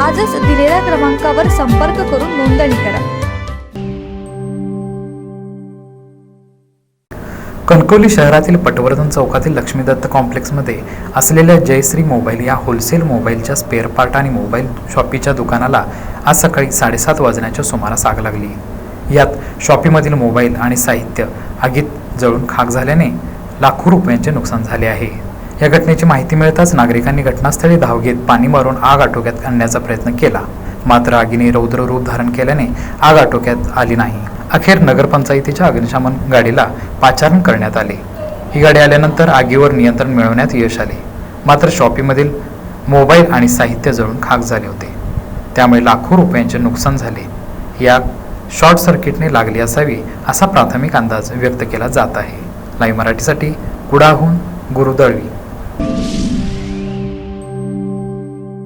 आजच दिलेल्या क्रमांकावर संपर्क करून नोंदणी करा. कणकवली शहरातील पटवर्धन चौकातील लक्ष्मीदत्त कॉम्प्लेक्समध्ये असलेल्या जयश्री मोबाईल या होलसेल मोबाईलच्या स्पेअर पार्ट आणि मोबाईल शॉपीच्या दुकानाला आज सकाळी साडेसात वाजण्याच्या सुमारास आग लागली. यात शॉपीमधील मोबाईल आणि साहित्य आगीत जळून खाक झाल्याने लाखो रुपयांचे नुकसान झाले आहे. या घटनेची माहिती मिळताच नागरिकांनी घटनास्थळी धाव घेत पाणी मारून आग आटोक्यात आणण्याचा प्रयत्न केला. मात्र आगीने रौद्र रूप धारण केल्याने आग आटोक्यात आली नाही. अखेर नगरपंचायतीच्या अग्निशमन गाडीला पाचारण करण्यात आले. ही गाडी आल्यानंतर आगीवर नियंत्रण मिळवण्यात यश आले. मात्र शॉपीमधील मोबाईल आणि साहित्य जळून खाक झाले होते. त्यामुळे लाखो रुपयांचे नुकसान झाले. या शॉर्ट सर्किटने लागली असावी असा प्राथमिक अंदाज व्यक्त केला जात आहे. लाईव्ह मराठीसाठी कुडाहून गुरुदळवी.